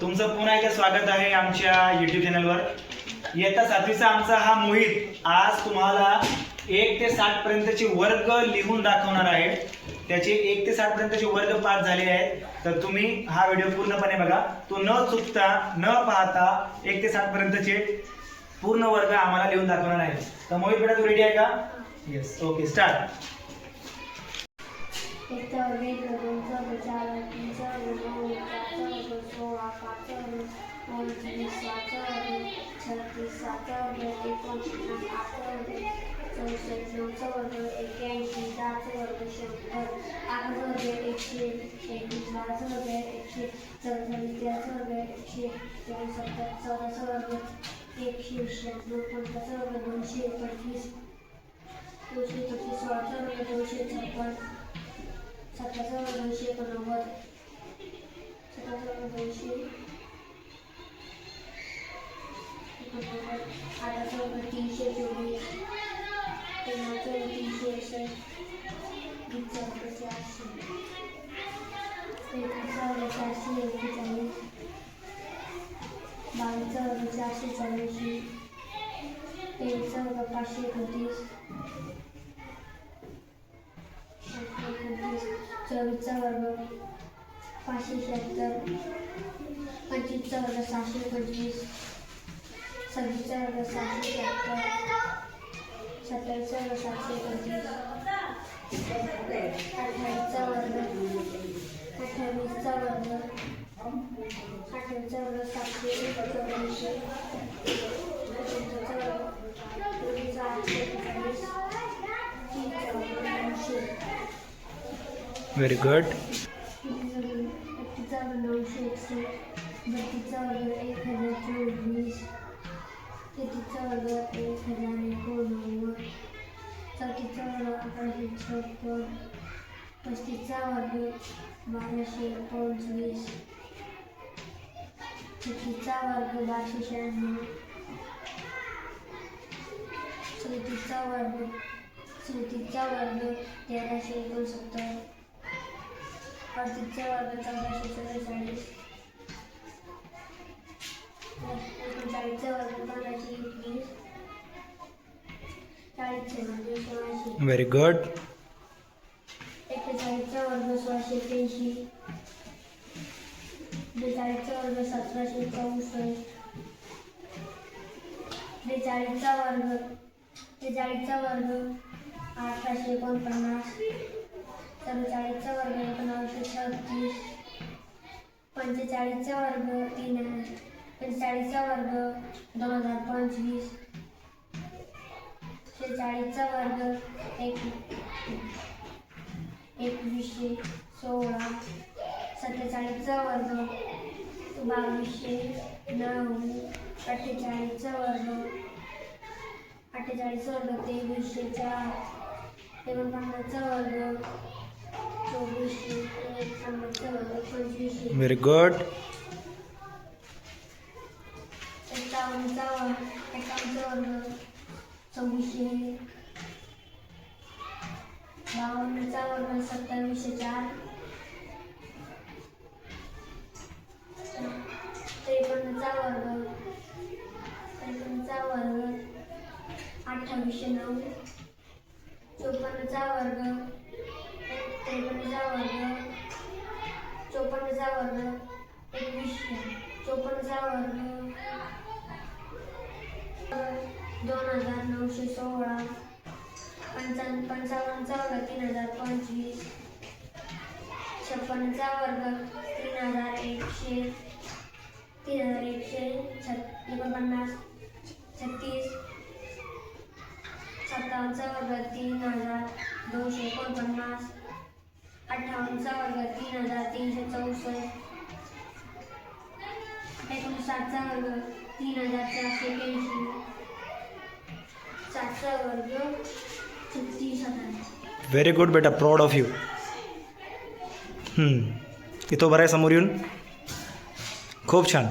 तुमचं पुन्हा एकदा स्वागत आहे आमच्या युट्यूब चॅनलवर येता सातवीचा आमचा हा मोहित आज तुम्हाला एक ते साठ पर्यंतचे वर्ग लिहून दाखवणार आहे. त्याचे एक ते साठ पर्यंतचे वर्ग पास झालेले आहेत. तर तुम्ही हा व्हिडिओ पूर्णपणे बघा. तो न चुकता न पाहता एक ते साठ पर्यंतचे पूर्ण वर्ग आम्हाला लिहून दाखवणार आहे. तर मोहित बेटा तू रेडी आहे का? येस ओके स्टार्ट एक चौघ एक दोन चौघ चार तीन चौघ नऊ चार चौघ सोळा पाच चौघ पंचवीस सात चौघ छत्तीस सात चौघ एकोणपन्नास आठ चौघ चौसष्ट नऊ चौघ एक्याऐंशी दहा चौघ शंभर आठ चौघ एकशे एकवीस बारा चौघ एकशे चौवेचाळीस तेरा चौघ एकशे एकोणसत्तर चौदा चौघ एकशे शहाण्णव पंधरा चौघ दोनशे पंचवीस दोनशे पंचवीस सोळा चौघ दोनशे छप्पन सतरा दोनशे एकोणनव्वद सतरा दोनशे एकोणनव्वद अठरा चौदा तीनशे चोवीस तेरा चौदा तीनशे एकसष्ट वीस चौदा चारशे एकवीस चौदा पाचशे एकोणतीस शहात्तर पंचवीसचा वर्ग सहाशे पंचवीस सव्वीसचा वर्ग सहाशे शहात्तर सत्तावीसचा वर्ग सातशे पंचवीस अठ्ठावीसचा वर्ग अठ्ठावीसचा वर्ग अठ्ठावीसचा वर्ग सातशे चौऱ्याऐंशी एकोणतीसचा वर्ग आठशे एकेचाळीस तीनचा वर्ग व्हेरी गुड एकतीसचा वर्ग एकसष्ट बत्तीसचा वर्ग एक हजार चोवीस तेहतीसचा वर्ग एक हजार एकोणनव्वद चौतीसचा वर्ग अकराशे छप्पन पस्तीसचा वर्ग बाराशे पंचवीस छत्तीसचा वर्ग बाराशे शहाण्णव सदतीसचा वर्ग सदतीसचा वर्ग तेराशे एकोणसत्तर. अडतीसचा वर्ग चौदाशे चव्वेचाळीस एकोणचाळीसचा वर्ग पंधराशे एकवीस. चाळीसचा वर्ग सोळाशे. व्हेरी गुड एक्केचाळीसचा वर्ग सोळाशे एक्याऐंशी बेचाळीसचा वर्ग सतराशे चौसष्ट. बेचाळीसचा वर्ग बेचाळीसचा वर्ग अठराशे एकोणपन्नास. चव्वेचाळीसचा वर्ग एकोणावीसशे छत्तीस. पंचेचाळीसचा वर्ग तीन पंचेचाळीसचा वर्ग दोन हजार पंचवीस. शेचाळीसचा वर्ग एक एकवीसशे सोळा. सत्तेचाळीसचा वर्ग बावीसशे नऊ. अठ्ठेचाळीसचा वर्ग अठ्ठेचाळीसचा वर्ग तेवीसशे चार. एकोणपन्नासचा वर्ग चोवीसशे एकोणपन्नासचा वर्ग पंचवीसशे व्हेरी गुड एकावन्नचा वर्ग एकावन्नचा वर्ग सव्वीसशे बावन्नचा वर्ग सत्तावीसशे चार त्रेपन्नचा वर्ग त्रेपन्नचा वर्ग अठ्ठावीसशे नऊ चोपन्नचा वर्ग त्रेपन्नचा वर्ग चोपन्नचा वर्ग एकवीसशे चोपन्नचा वर्ग दोन हजार नऊशे सोळा पंचावन्न पंचावन्नचा वर्ग तीन हजार पंचवीस छप्पन्नचा वर्ग तीन हजार एकशे तीन हजार एकशे छत एकोणपन्नास छत्तीस सत्तावन्नचा वर्ग तीन हजार दोनशे एकोणपन्नास अठ्ठावन्नचा वर्ग तीन हजार तीनशे चौसष्ट. एकोणसाठचा वर्ग तीन हजार चारशे एक्याऐंशी सातचा वर्ग छत्तीस हजार. व्हेरी गुड बेटा प्राऊड ऑफ यू इथं बरं आहे समोर येऊन. खूप छान.